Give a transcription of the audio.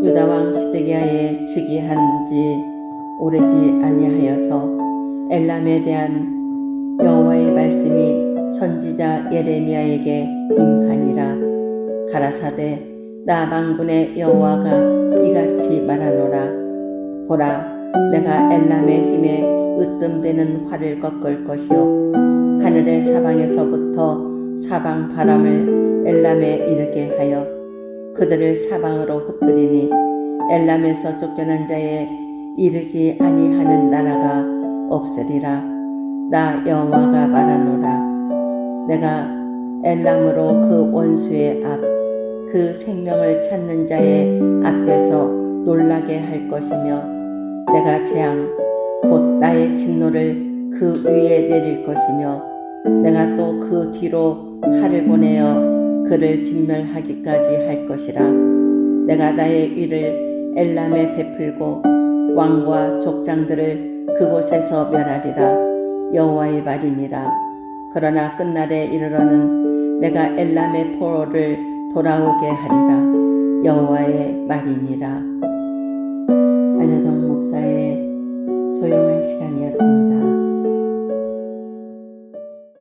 유다 왕 시드기야의 즉위한 지 오래지 아니하여서 엘람에 대한 여호와의 말씀이 선지자 예레미야에게 임하니라. 가라사대 나 만군의 여호와가 이같이 말하노라. 보라 내가 엘람의 힘에 으뜸되는 활을 꺾을 것이요. 하늘의 사방에서부터 사방 바람을 엘람에 이르게 하여 그들을 사방으로 흩으리니 엘람에서 쫓겨난 자에 이르지 아니하는 나라가 없으리라. 나 여호와가 말하노라. 내가 엘람으로 그 원수의 앞 그 생명을 찾는 자의 앞에서 놀라게 할 것이며 내가 재앙 곧 나의 진노를 그 위에 내릴 것이며 내가 또 그 뒤로 칼을 보내어 그를 진멸하기까지 할 것이라. 내가 나의 위를 엘람에 베풀고 왕과 족장들을 그곳에서 멸하리라. 여호와의 말이니라. 그러나 끝날에 이르러는 내가 엘람의 포로를 돌아오게 하리라. 여호와의 말이니라. 안여동 목사의 조용한 시간이었습니다.